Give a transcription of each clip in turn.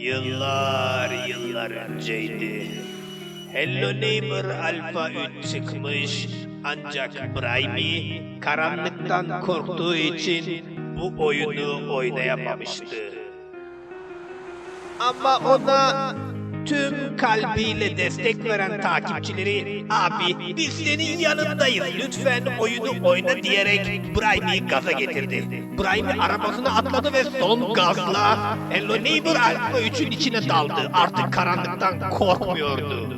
Yıllar yıllar önceydi. Hello Neighbor Alpha 3 çıkmış ancak Brahmi karanlıktan korktuğu için bu oyunu oynayamamıştı. Ama ona tüm kalbiyle destek veren takipçileri abi biz senin yanındayız lütfen oyunu oyna diyerek Brahmi'yi gaza getirdi. Brahmi arabasına atladı ve son gazla Hello Neighbor Alpha 3'ün içine daldı. Artık karanlıktan korkmuyordu.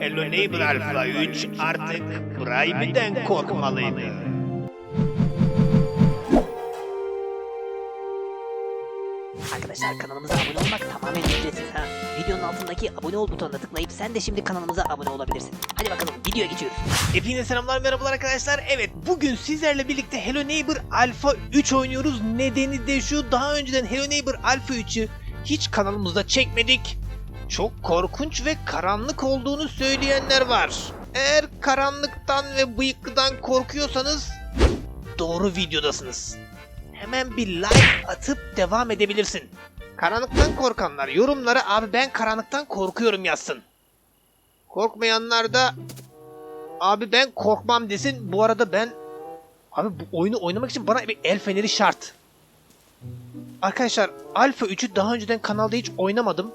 Hello Neighbor Alpha 3 artık Brahmi'den korkmalıydı. Arkadaşlar kanalımıza abone olmak tamamen ücretsiz ha. Videonun altındaki abone ol butonuna tıklayıp sen de şimdi kanalımıza abone olabilirsin. Hadi bakalım videoya geçiyoruz. Hepinize selamlar merhabalar arkadaşlar. Evet bugün sizlerle birlikte Hello Neighbor Alpha 3 oynuyoruz. Nedeni de şu daha önceden Hello Neighbor Alpha 3'ü hiç kanalımızda çekmedik. Çok korkunç ve karanlık olduğunu söyleyenler var. Eğer karanlıktan ve bıyıklıdan korkuyorsanız doğru videodasınız. Hemen bir like atıp devam edebilirsin. Karanlıktan korkanlar yorumlara abi ben karanlıktan korkuyorum yazsın. Korkmayanlar da Abi ben korkmam desin. Bu arada ben abi bu oyunu oynamak için bana bir el feneri şart. Arkadaşlar Alpha 3'ü daha önceden kanalda hiç oynamadım.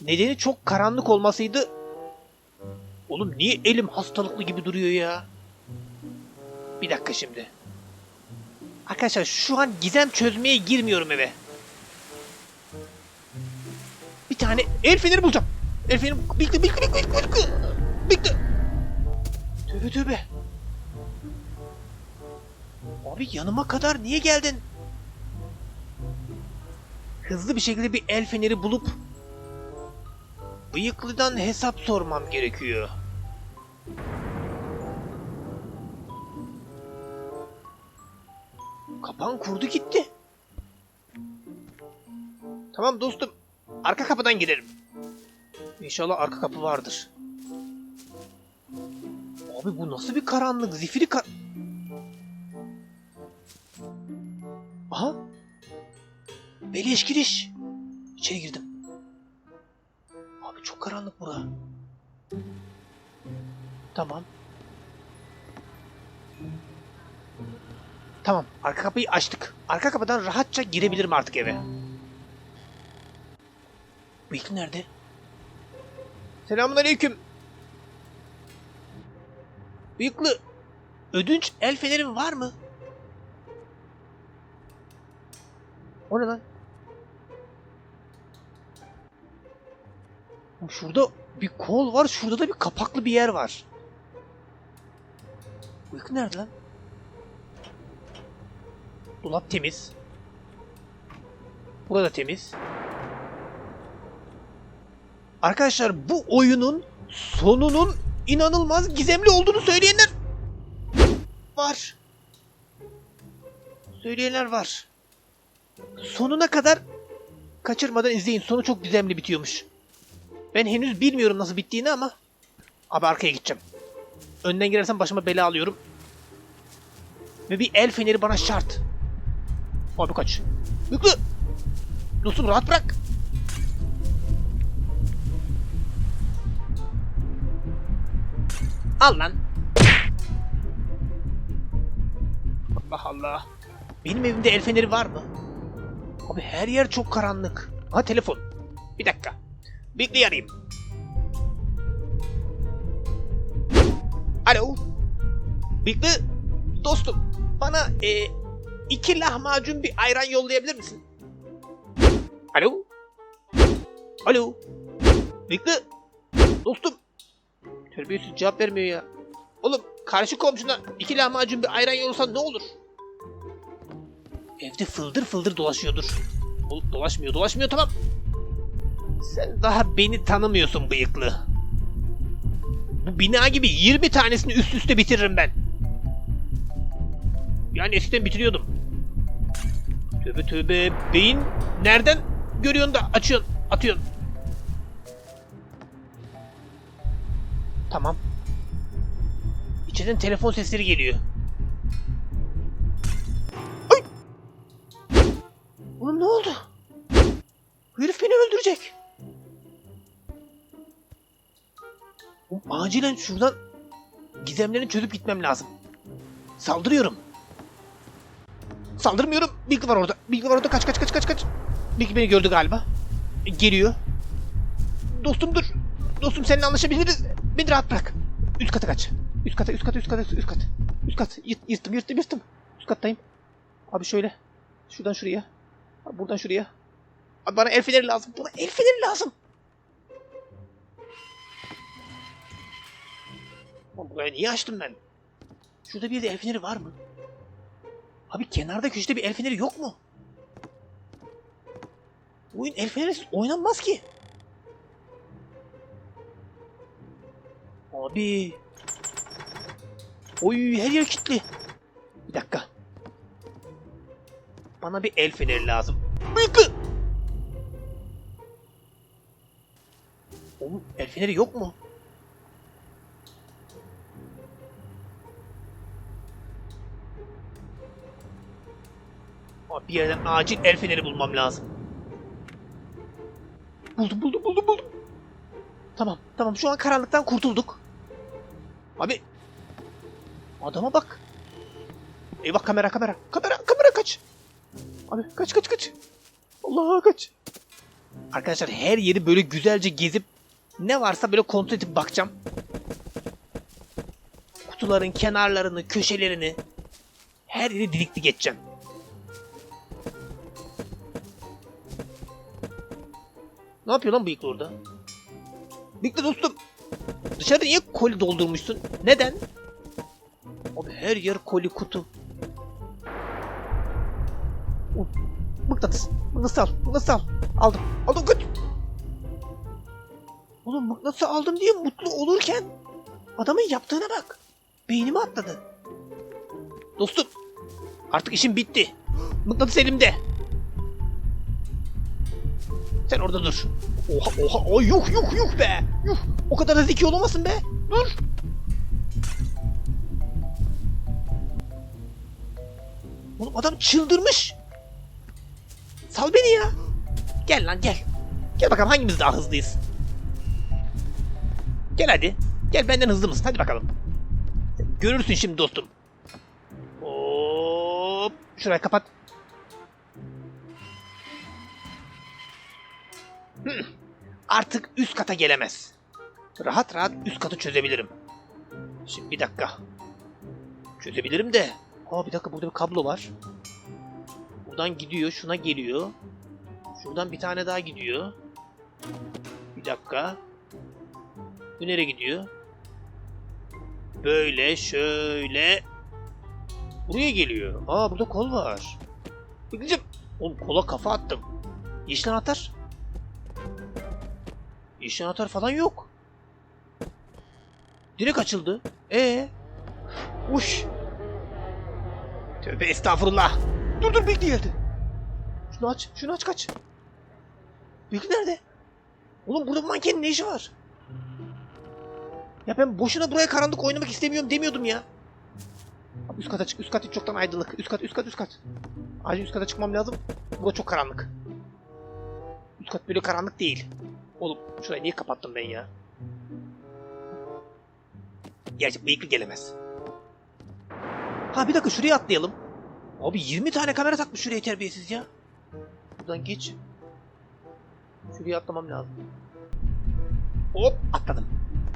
Nedeni çok karanlık olmasıydı. Oğlum niye elim hastalıklı gibi duruyor ya? Bir dakika şimdi. Arkadaşlar şu an gizem çözmeye girmiyorum eve. Bir tane el feneri bulacağım. El feneri... Bekle bekle bekle bekle bekle. Bekle. Tövbe tövbe. Abi yanıma kadar niye geldin? Hızlı bir şekilde bir el feneri bulup bıyıklıdan hesap sormam gerekiyor. Kapan kurdu gitti. Tamam dostum. Arka kapıdan girerim. İnşallah arka kapı vardır. Abi bu nasıl bir karanlık? Zifiri kar... Aha. Beleş giriş. İçeri girdim. Abi çok karanlık bura. Tamam. Tamam. Arka kapıyı açtık. Arka kapıdan rahatça girebilirim artık eve. Bıyık nerede? Selamun aleyküm. Ödünç el fenerin var mı? O ne lan? Şurada bir kol var, şurada da bir kapaklı bir yer var. Bıyıklı nerede lan? Dolap temiz. Burada temiz. Arkadaşlar bu oyunun sonunun inanılmaz gizemli olduğunu söyleyenler var. Söyleyenler var. Sonuna kadar kaçırmadan izleyin. Sonu çok gizemli bitiyormuş. Ben henüz bilmiyorum nasıl bittiğini ama abi arkaya gideceğim. Önden girersem başıma bela alıyorum. Ve bir el feneri bana şart. Abi kaç. Yüklü. Dostum rahat bırak. Al lan. Allah Allah. Benim evimde el feneri var mı? Abi her yer çok karanlık. Ha telefon. Bir dakika. Bekle arayayım. Alo. Bekle. Dostum. Bana e, iki lahmacun bir ayran yollayabilir misin? Alo. Alo. Bekle. Dostum. Terbiyesiz cevap vermiyor ya. Oğlum karşı komşuna iki lahmacun bir ayran yolsan ne olur? Evde fıldır fıldır dolaşıyordur. Oğlum dolaşmıyor dolaşmıyor tamam. Sen daha beni tanımıyorsun bıyıklı. Bu bina gibi 20 tanesini üst üste bitiririm ben. Yani eskiden bitiriyordum. Tövbe tövbe beyin nereden görüyorsun da açıyorsun atıyorsun. Tamam. İçeriden telefon sesleri geliyor. Ay! Oğlum ne oldu? Bu herif beni öldürecek. Oğlum, Acilen şuradan gizemlerini çözüp gitmem lazım. Saldırıyorum. Saldırmıyorum. Bilgi var orada. Bilgi var orada. Kaç kaç kaç kaç kaç. Bilgi beni gördü galiba. Geliyor. Dostum dur. Dostum seninle anlaşabiliriz. Beni rahat bırak. Üst kata kaç. Üst kata, üst kata, üst kata, üst kat. Üst kat. Yırt, yırttım, yırttım, yırttım. Üst kattayım. Abi şöyle. Şuradan şuraya. Abi buradan şuraya. Abi bana el feneri lazım. Bana el feneri lazım. Burayı niye açtım ben? Şurada bir de el feneri var mı? Abi kenarda köşede bir el yok mu? Oyun el oynanmaz ki. Abi. Oy her yer kilitli. Bir dakika. Bana bir el lazım. Bıyıkı! Oğlum el yok mu? Abi bir yerden acil el feneri bulmam lazım. Buldum buldum buldum buldum. Tamam tamam şu an karanlıktan kurtulduk. Abi. Adama bak. Eyvah kamera kamera. Kamera kamera kaç. Abi kaç kaç kaç. Allah kaç. Arkadaşlar her yeri böyle güzelce gezip ne varsa böyle kontrol edip bakacağım. Kutuların kenarlarını, köşelerini her yeri dilikli geçeceğim. Ne yapıyor lan bıyıklı orada? Bıyıklı dostum. Dışarıda niye koli doldurmuşsun? Neden? Abi her yer koli kutu. Mıknatıs. Mıknatıs al. Mıknatıs al. Aldım. Aldım kaç. Oğlum mıknatısı aldım diye mutlu olurken adamın yaptığına bak. Beynime atladı. Dostum. Artık işim bitti. Mıknatıs elimde. Sen orada dur. Oha oha ay yuh yuh yuh be. Yuh. O kadar da zeki olamasın be. Dur. Oğlum adam çıldırmış. Sal beni ya. Gel lan gel. Gel bakalım hangimiz daha hızlıyız. Gel hadi. Gel benden hızlı mısın? Hadi bakalım. Görürsün şimdi dostum. Hop. Şurayı kapat. Artık üst kata gelemez. Rahat rahat üst katı çözebilirim. Şimdi bir dakika. Çözebilirim de. Aa bir dakika burada bir kablo var. Buradan gidiyor, şuna geliyor. Şuradan bir tane daha gidiyor. Bir dakika. Bu nereye gidiyor? Böyle, şöyle. Buraya geliyor. Aa burada kol var. Bakacağım. Oğlum kola kafa attım. Yeşil anahtar. Yeşil anahtar falan yok. Direkt açıldı. Ee? Uş. Tövbe estağfurullah. Dur dur Bilgi geldi. Şunu aç. Şunu aç kaç. Bilgi nerede? Oğlum burada mankenin ne işi var? Ya ben boşuna buraya karanlık oynamak istemiyorum demiyordum ya. Üst kata çık. Üst kat çoktan aydınlık. Üst kat, üst kat, üst kat. Acil üst kata çıkmam lazım. Burada çok karanlık. Üst kat böyle karanlık değil. Oğlum şurayı niye kapattım ben ya? Gerçi bıyıklı gelemez. Ha bir dakika şuraya atlayalım. Abi 20 tane kamera takmış şuraya terbiyesiz ya. Buradan geç. Şuraya atlamam lazım. Hop atladım.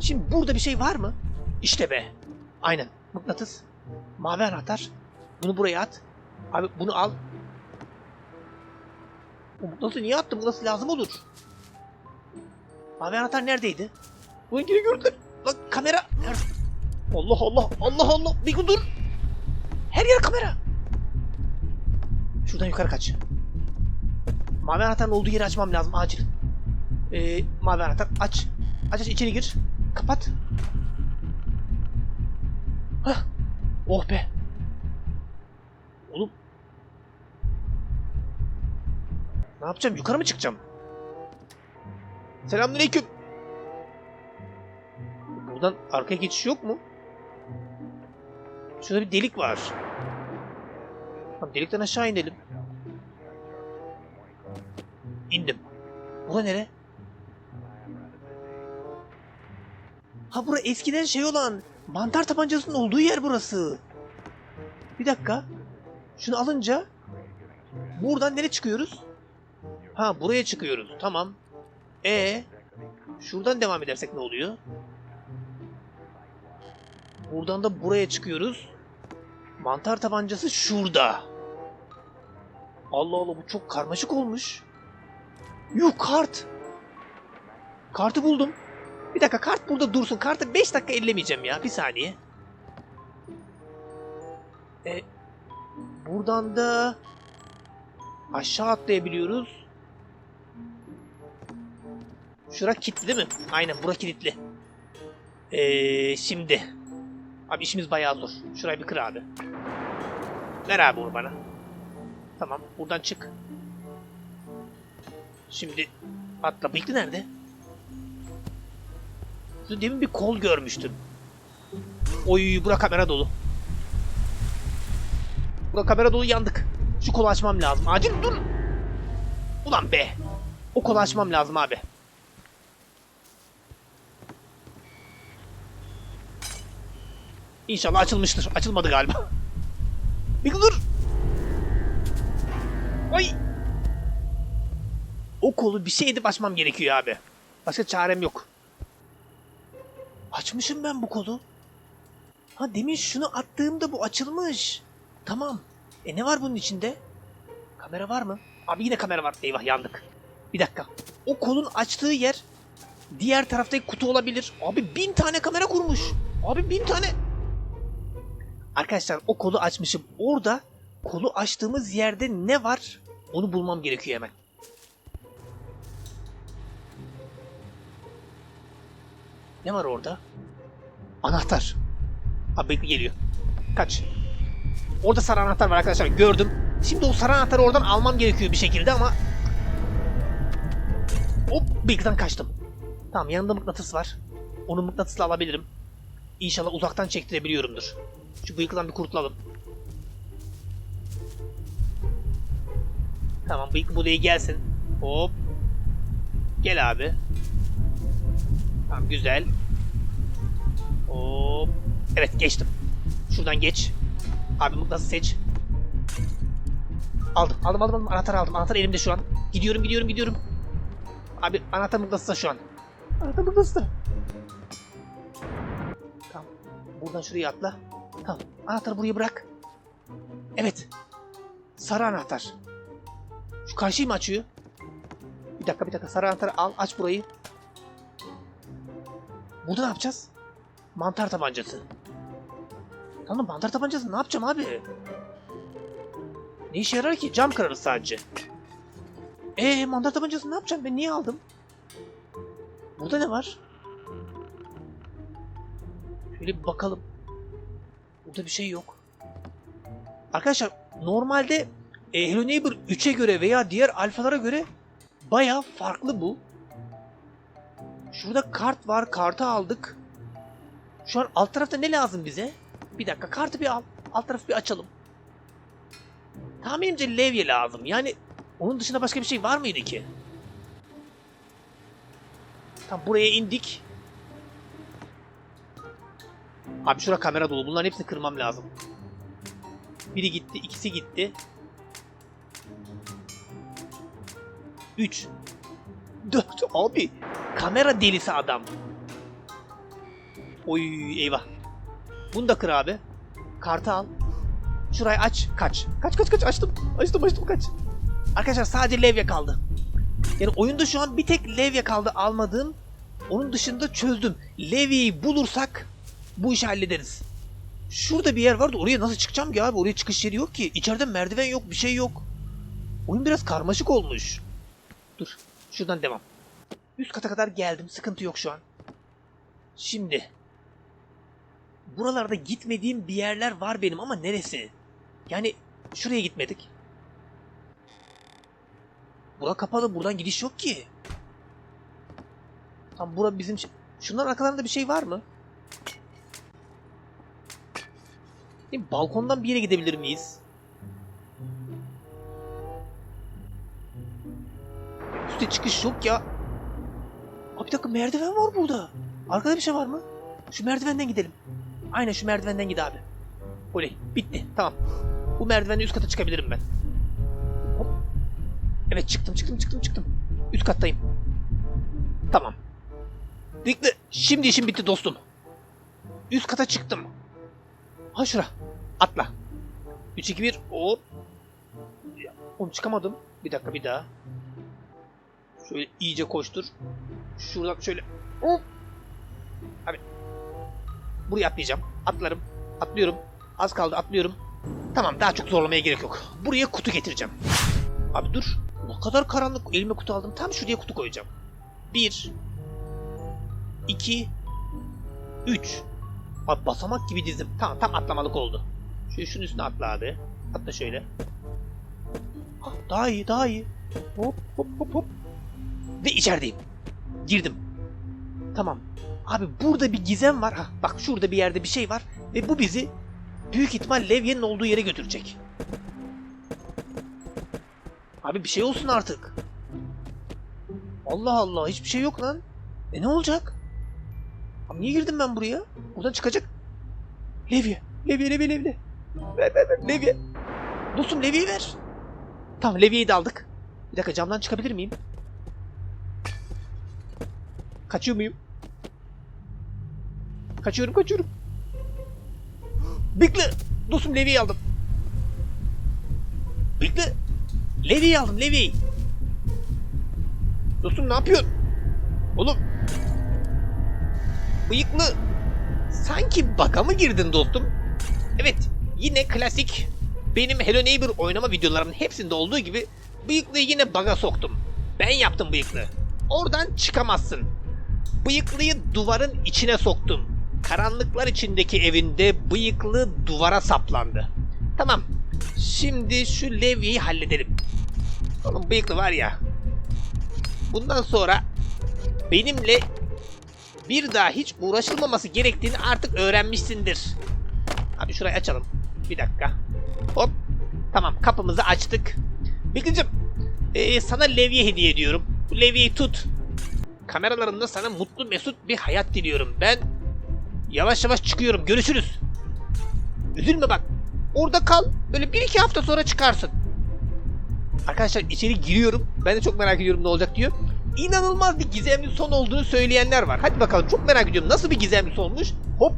Şimdi burada bir şey var mı? İşte be. Aynen. Mıknatıs. Mavi anahtar. Bunu buraya at. Abi bunu al. Bu mıknatısı niye attım? Nasıl lazım olur? Mavi anahtar neredeydi? Bunu yine gördüler. Lan kamera. Nerede? Allah Allah Allah Allah. Bir dur. Her yer kamera. Şuradan yukarı kaç. Mavi anahtarın olduğu yeri açmam lazım acil. Ee, mavi anahtar aç. Aç aç içeri gir. Kapat. Hah. Oh be. Oğlum. Ne yapacağım? Yukarı mı çıkacağım? Selamünaleyküm. Buradan arkaya geçiş yok mu? Şurada bir delik var. Tamam delikten aşağı inelim. İndim. Bura nere? Ha bura eskiden şey olan mantar tabancasının olduğu yer burası. Bir dakika. Şunu alınca buradan nereye çıkıyoruz? Ha buraya çıkıyoruz. Tamam. E şuradan devam edersek ne oluyor? Buradan da buraya çıkıyoruz. Mantar tabancası şurada. Allah Allah bu çok karmaşık olmuş. Yuh kart. Kartı buldum. Bir dakika kart burada dursun. Kartı 5 dakika ellemeyeceğim ya. Bir saniye. E, buradan da aşağı atlayabiliyoruz. Şura kilitli değil mi? Aynen bura kilitli. Ee, şimdi. Abi işimiz bayağı zor. Şurayı bir kır abi. Ver abi onu bana. Tamam buradan çık. Şimdi atla. Bıyıklı nerede? Demin bir kol görmüştüm. Oy bura kamera dolu. Bura kamera dolu yandık. Şu kolu açmam lazım. Acil dur. Ulan be. O kolu açmam lazım abi. İnşallah açılmıştır. Açılmadı galiba. Bir dur. Ay. O kolu bir şey edip açmam gerekiyor abi. Başka çarem yok. Açmışım ben bu kolu. Ha demin şunu attığımda bu açılmış. Tamam. E ne var bunun içinde? Kamera var mı? Abi yine kamera var. Eyvah yandık. Bir dakika. O kolun açtığı yer diğer taraftaki kutu olabilir. Abi bin tane kamera kurmuş. Abi bin tane. Arkadaşlar o kolu açmışım. Orada kolu açtığımız yerde ne var? Onu bulmam gerekiyor hemen. Ne var orada? Anahtar. Abi geliyor. Kaç. Orada sarı anahtar var arkadaşlar. Gördüm. Şimdi o sarı anahtarı oradan almam gerekiyor bir şekilde ama... Hop bilgiden kaçtım. Tamam yanında mıknatıs var. Onu mıknatısla alabilirim. İnşallah uzaktan çektirebiliyorumdur. Şu bıyıktan bir kurtulalım. Tamam bıyık buraya gelsin. Hop. Gel abi. Tamam güzel. Hop. Evet geçtim. Şuradan geç. Abi mıknatıs seç. Aldım, aldım, aldım. Anahtar aldım. Anahtar elimde şu an. Gidiyorum, gidiyorum, gidiyorum. Abi anahtar mıknatısda şu an. Anahtar mıknatısda. Tamam. Buradan şuraya atla. Tamam. Anahtarı buraya bırak. Evet. Sarı anahtar. Şu karşıyı mı açıyor? Bir dakika bir dakika. Sarı anahtarı al. Aç burayı. Burada ne yapacağız? Mantar tabancası. Tamam mantar tabancası ne yapacağım abi? Ne işe yarar ki? Cam kırarız sadece. Ee mantar tabancası ne yapacağım? Ben niye aldım? Burada ne var? Şöyle bir bakalım. Burada bir şey yok. Arkadaşlar normalde Hello Neighbor 3'e göre veya diğer alfalara göre baya farklı bu. Şurada kart var. Kartı aldık. Şu an alt tarafta ne lazım bize? Bir dakika kartı bir al. Alt tarafı bir açalım. Tahminimce levye lazım. Yani onun dışında başka bir şey var mıydı ki? Tam buraya indik. Abi şura kamera dolu. Bunların hepsini kırmam lazım. Biri gitti, ikisi gitti. Üç. Dört. Abi kamera delisi adam. Oy eyvah. Bunu da kır abi. Kartı al. Şurayı aç. Kaç. Kaç kaç kaç açtım. Açtım açtım kaç. Arkadaşlar sadece levye kaldı. Yani oyunda şu an bir tek levye kaldı almadığım. Onun dışında çözdüm. Levyeyi bulursak bu işi hallederiz. Şurada bir yer vardı. Oraya nasıl çıkacağım ki abi? Oraya çıkış yeri yok ki. İçeride merdiven yok. Bir şey yok. Oyun biraz karmaşık olmuş. Dur. Şuradan devam. Üst kata kadar geldim. Sıkıntı yok şu an. Şimdi. Buralarda gitmediğim bir yerler var benim ama neresi? Yani şuraya gitmedik. Bura kapalı. Buradan gidiş yok ki. Tam bura bizim... Şunların arkalarında bir şey var mı? Değil mi? Balkondan bir yere gidebilir miyiz? üste çıkış yok ya. Abi bir dakika merdiven var burada. Arkada bir şey var mı? Şu merdivenden gidelim. Aynen şu merdivenden gid abi. Oley bitti tamam. Bu merdivenle üst kata çıkabilirim ben. Hop. Evet çıktım çıktım çıktım çıktım. Üst kattayım. Tamam. Bıyıklı şimdi işim bitti dostum. Üst kata çıktım. Ha şura. Atla. 3 2 1 hop. Ya, oğlum çıkamadım. Bir dakika bir daha. Şöyle iyice koştur. Şuradan şöyle. Hop. Abi. Buraya atlayacağım. Atlarım. Atlıyorum. Az kaldı atlıyorum. Tamam daha çok zorlamaya gerek yok. Buraya kutu getireceğim. Abi dur. Ne kadar karanlık. Elime kutu aldım. Tam şuraya kutu koyacağım. 1 2 3 Bak basamak gibi dizdim. Tamam tam atlamalık oldu. Şu, şunun üstüne atla abi. Atla şöyle. Ah, daha iyi daha iyi. Hop hop hop hop. Ve içerideyim. Girdim. Tamam. Abi burada bir gizem var. Hah, bak şurada bir yerde bir şey var. Ve bu bizi büyük ihtimal levyenin olduğu yere götürecek. Abi bir şey olsun artık. Allah Allah hiçbir şey yok lan. E ne olacak? Abi niye girdim ben buraya? Buradan çıkacak. Levye. Levye levye levye. Ver ver ver levye. Dostum levyeyi ver. Tamam levyeyi de aldık. Bir dakika camdan çıkabilir miyim? Kaçıyor muyum? Kaçıyorum kaçıyorum. Bekle. Dostum levyeyi aldım. Bekle. Levyeyi aldım levyeyi. Dostum ne yapıyorsun? Oğlum. Bıyıklı. Sanki baka mı girdin dostum? Evet. Yine klasik. Benim Hello Neighbor oynama videolarımın hepsinde olduğu gibi bıyıklıyı yine baga soktum. Ben yaptım bıyıklı. Oradan çıkamazsın. Bıyıklıyı duvarın içine soktum. Karanlıklar içindeki evinde bıyıklı duvara saplandı. Tamam. Şimdi şu levyeyi halledelim. Oğlum bıyıklı var ya. Bundan sonra benimle bir daha hiç uğraşılmaması gerektiğini artık öğrenmişsindir. Abi şurayı açalım. Bir dakika. Hop. Tamam kapımızı açtık. Bıyıklıcım ee, sana levye hediye ediyorum. Bu levyeyi tut. Kameralarımda sana mutlu mesut bir hayat diliyorum. Ben yavaş yavaş çıkıyorum. Görüşürüz. Üzülme bak. Orada kal. Böyle bir iki hafta sonra çıkarsın. Arkadaşlar içeri giriyorum. Ben de çok merak ediyorum ne olacak diyor. İnanılmaz bir gizemli son olduğunu söyleyenler var. Hadi bakalım çok merak ediyorum. Nasıl bir gizemli sonmuş? Hop.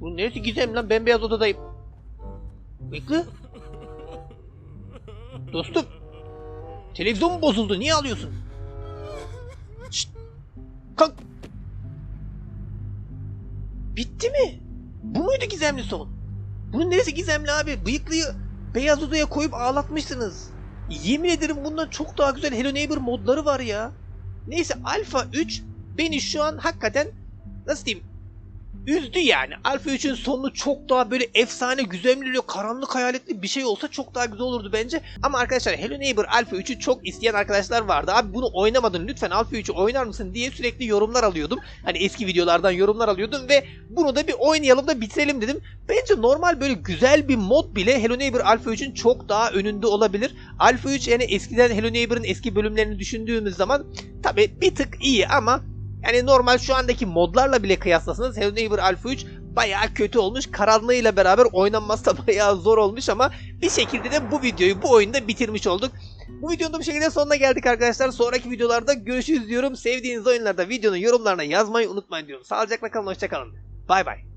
Bu neresi gizem lan? Bembeyaz odadayım. Bekle. Dostum. Televizyon bozuldu? Niye alıyorsun? Şşt. Kalk. Bitti mi? Bu muydu gizemli son? Bunun neresi gizemli abi? Bıyıklıyı beyaz odaya koyup ağlatmışsınız. Yemin ederim bundan çok daha güzel Hello Neighbor modları var ya. Neyse Alpha 3 beni şu an hakikaten nasıl diyeyim üzdü yani. Alpha 3'ün sonu çok daha böyle efsane, güzemli, karanlık hayaletli bir şey olsa çok daha güzel olurdu bence. Ama arkadaşlar Hello Neighbor Alpha 3'ü çok isteyen arkadaşlar vardı. Abi bunu oynamadın lütfen Alpha 3'ü oynar mısın diye sürekli yorumlar alıyordum. Hani eski videolardan yorumlar alıyordum ve bunu da bir oynayalım da bitirelim dedim. Bence normal böyle güzel bir mod bile Hello Neighbor Alpha 3'ün çok daha önünde olabilir. Alpha 3 yani eskiden Hello Neighbor'ın eski bölümlerini düşündüğümüz zaman tabi bir tık iyi ama yani normal şu andaki modlarla bile kıyaslasanız Hello Neighbor Alpha 3 bayağı kötü olmuş. Karanlığıyla beraber oynanması da bayağı zor olmuş ama bir şekilde de bu videoyu bu oyunda bitirmiş olduk. Bu videonun da bu şekilde sonuna geldik arkadaşlar. Sonraki videolarda görüşürüz diyorum. Sevdiğiniz oyunlarda videonun yorumlarına yazmayı unutmayın diyorum. Sağlıcakla kalın, hoşçakalın. Bay bay.